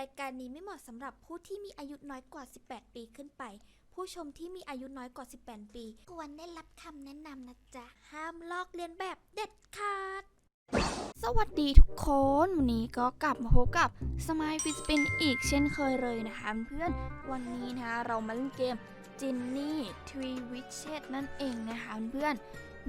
รายการนี้ไม่เหมาะสำหรับผู้ที่มีอายุน้อยกว่า 18 ปีขึ้นไป ผู้ชมที่มีอายุน้อยกว่า 18 ปี ควรได้รับคำแนะนำนะจ๊ะ ห้ามลอกเลียนแบบเด็ดขาด สวัสดีทุกคน วันนี้ก็กลับมาพบกับสมายฟิสปินอีกเช่นเคยเลยนะคะเพื่อน วันนี้นะคะเรามาเล่นเกมจินนี่ทรีวิชเชตนั่นเองนะคะเพื่อน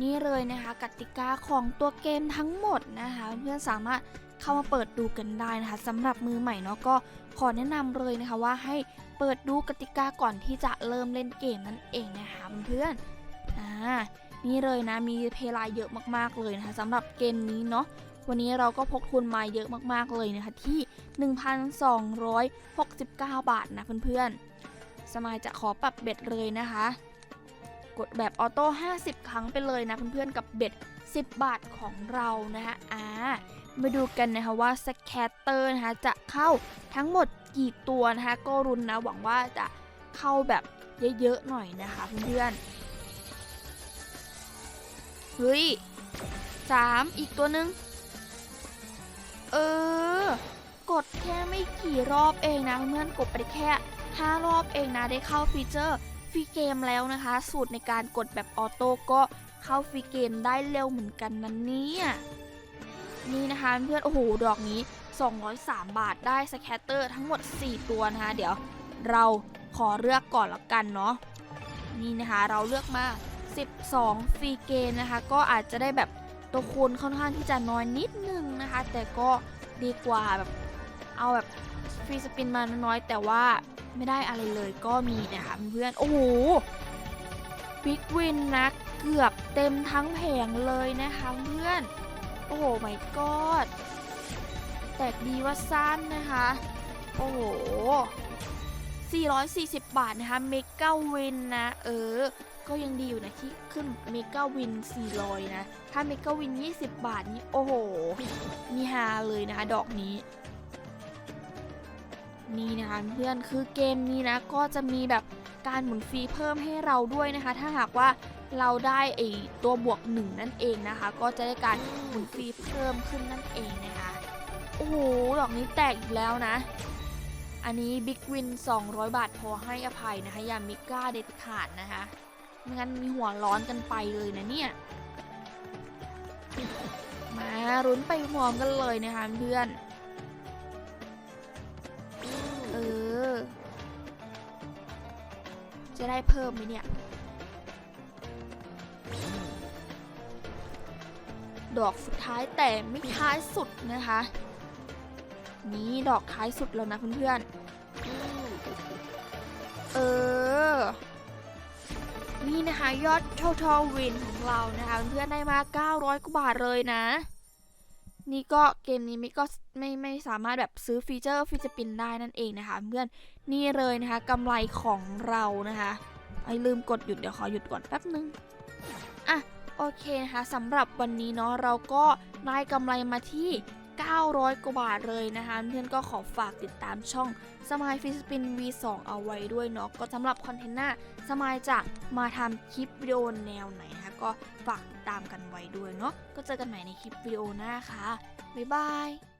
นี่เลยนะคะกติกาของตัวเกมทั้งหมดนะคะเพื่อนสามารถ เข้ามาเปิดดูกันได้นะคะสำหรับมือใหม่เนาะก็ขอแนะนำเลยนะคะว่าให้เปิดดูกติกาก่อนที่จะเริ่มเล่นเกมนั่นเองนะคะเพื่อนอ่านี่เลยนะมีเพลายเยอะมากๆเลยนะคะสำหรับเกมนี้เนาะวันนี้เราก็พกทุนมาเยอะมากๆเลยนะคะที่ 1,269 บาทนะเพื่อนๆ สมายจะขอปรับเบ็ดเลยนะคะ กดแบบออโต้50 ครั้งไปเลยนะเพื่อนๆกับเบ็ด 10 บาทของเรานะคะอ่ามาดูกันนะคะว่าสแคตเตอร์นะคะจะเข้าทั้งหมดกี่ตัวนะคะก็รุนนะหวังว่าจะเข้าแบบเยอะๆหน่อยนะคะเพื่อนๆเฮ้ยสามอีกตัวหนึ่งเออ กดแค่ไม่กี่รอบเองนะเพื่อนๆกดไปแค่ 5 รอบเองนะได้เข้าฟีเจอร์ ฟรีเกมแล้วนะคะ สูตรในการกดแบบออโต้ก็เข้าฟรีเกมได้เร็วเหมือนกันนะเนี่ยนี่นะคะเพื่อนโอ้โหดอกนี้ 203 บาทได้สแคตเตอร์ทั้งหมด 4 ตัวนะคะ เดี๋ยวเราขอเลือกก่อนละกันเนาะนี่นะคะเราเลือกมา 12 ฟรีเกมนะคะ ก็อาจจะได้แบบตัวคูณค่อนข้างที่จะน้อยนิดนึงนะคะ แต่ก็ดีกว่าแบบเอาแบบฟรีสปินมาน้อยแต่ว่า ไม่ได้อะไรเลยก็มีนะคะเพื่อนโอ้โหบิ๊กวินนะเกือบเต็มทั้งแผงเลยนะคะเพื่อน โอ้โหไม่กอดแตกดีว่าสั้นนะคะ โอ้โห 440 บาทนะคะเมกาวินนะ เออ ก็ยังดีอยู่นะที่ขึ้นเมกาวิน 400 นะ ถ้าเมกาวิน 20 บาทนี่โอ้โห มีฮาเลยนะคะดอกนี้ นี่นะคะเพื่อนคือเกมนี้นะก็จะมีแบบการหมุนฟรีเพิ่มให้เราด้วยนะคะ ถ้าหากว่าเราได้ไอตัวบวกหนึ่งนั่นเองนะคะ ก็จะได้การหมุนฟรีเพิ่มขึ้นนั่นเองนะคะ โอ้โหดอกนี้แตกอีกแล้วนะ อันนี้บิ๊กวิน 200 บาทพอให้อภัยนะคะอย่ามิกล้าเด็ดขาดนะคะไม่งั้นมีหัวร้อนกันไปเลยนะเนี่ยมารุ้นไปพร้อมกันเลยนะคะเพื่อน จะได้เพิ่มไหมเนี่ย ดอกสุดท้ายแต่ไม่ท้ายสุดนะคะ นี่ดอกท้ายสุดแล้วนะเพื่อนๆ เออ นี่นะคะยอด total win ของเรานะคะ เพื่อนๆได้มา 900กว่าบาทเลยนะ นี่ก็เกมนี้มิก็ไม่ไม่สามารถแบบซื้อฟีเจอร์ฟิสปินได้นั่นเองนะคะ เพื่อนนี่เลยนะคะกำไรของเรานะคะไอ้ลืมกดหยุดเดี๋ยวขอหยุดก่อนแป๊บนึงอะโอเคนะคะสำหรับวันนี้เนาะเราก็ได้กำไรมาที่ 900 กว่าบาทเลยนะคะเพื่อนก็ขอฝากติดตามช่องสมายฟิสปิน V2 เอาไว้ด้วยเนาะก็สำหรับคอนเทนต์หน้าสมายจะมาทำคลิปวิดีโอแนวไหนนะคะ ก็ฝากตามกันไว้ด้วยเนาะก็เจอกันใหม่ในคลิปวิดีโอหน้าค่ะบ๊ายบาย